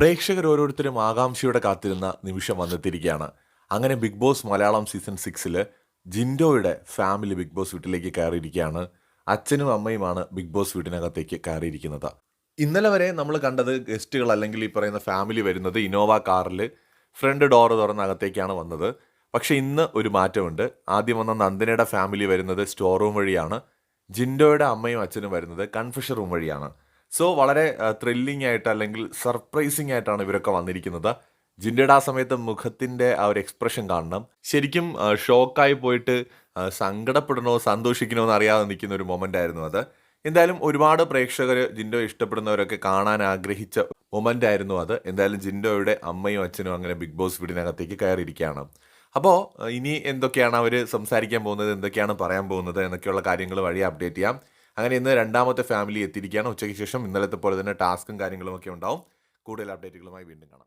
പ്രേക്ഷകർ ഓരോരുത്തരും ആകാംക്ഷയോടെ കാത്തിരുന്ന നിമിഷം വന്നെത്തിയിരിക്കുകയാണ്. അങ്ങനെ ബിഗ് ബോസ് മലയാളം സീസൺ സിക്സിൽ ജിൻഡോയുടെ ഫാമിലി ബിഗ് ബോസ് വീട്ടിലേക്ക് കയറിയിരിക്കുകയാണ്. അച്ഛനും അമ്മയുമാണ് ബിഗ് ബോസ് വീട്ടിനകത്തേക്ക് കയറിയിരിക്കുന്നത്. ഇന്നലെ വരെ നമ്മൾ കണ്ടത് ഗസ്റ്റുകൾ അല്ലെങ്കിൽ ഈ പറയുന്ന ഫാമിലി വരുന്നത് ഇനോവ കാറിൽ ഫ്രണ്ട് ഡോർ തുറന്ന അകത്തേക്കാണ് വന്നത്. പക്ഷെ ഇന്ന് ഒരു മാറ്റമുണ്ട്. ആദ്യം വന്ന നന്ദനയുടെ ഫാമിലി വരുന്നത് സ്റ്റോർ റൂം വഴിയാണ്. ജിൻഡോയുടെ അമ്മയും അച്ഛനും വരുന്നത് കൺഫ്യൂഷൻ റൂം വഴിയാണ്. സോ വളരെ ത്രില്ലിംഗ് ആയിട്ട് അല്ലെങ്കിൽ സർപ്രൈസിംഗ് ആയിട്ടാണ് ഇവരൊക്കെ വന്നിരിക്കുന്നത്. ജിൻഡയുടെ ആ സമയത്ത് മുഖത്തിന്റെ ആ ഒരു എക്സ്പ്രഷൻ കാണണം. ശരിക്കും ഷോക്കായി പോയിട്ട് സങ്കടപ്പെടണോ സന്തോഷിക്കണോ എന്ന് അറിയാതെ നിൽക്കുന്ന ഒരു മൊമെന്റ് ആയിരുന്നു അത്. എന്തായാലും ഒരുപാട് പ്രേക്ഷകർ ജിൻഡോ ഇഷ്ടപ്പെടുന്നവരൊക്കെ കാണാൻ ആഗ്രഹിച്ച മൊമെന്റ് ആയിരുന്നു അത്. എന്തായാലും ജിൻഡോയുടെ അമ്മയും അച്ഛനും അങ്ങനെ ബിഗ് ബോസ് വീടിനകത്തേക്ക് കയറിയിരിക്കുകയാണ്. അപ്പോൾ ഇനി എന്തൊക്കെയാണ് അവർ സംസാരിക്കാൻ പോകുന്നത് എന്തൊക്കെയാണ് പറയാൻ പോകുന്നത് എന്നൊക്കെയുള്ള കാര്യങ്ങൾ വഴി അപ്ഡേറ്റ് ചെയ്യാം. അങ്ങനെ ഇന്ന് രണ്ടാമത്തെ ഫാമിലി എത്തിയിരിക്കുകയാണ്. ഉച്ചയ്ക്ക് ശേഷം ഇന്നലത്തെ പോലെ തന്നെ ടാസ്കും കാര്യങ്ങളും ഒക്കെ ഉണ്ടാവും. കൂടുതൽ അപ്ഡേറ്റുകളുമായി വീണ്ടും കാണാം.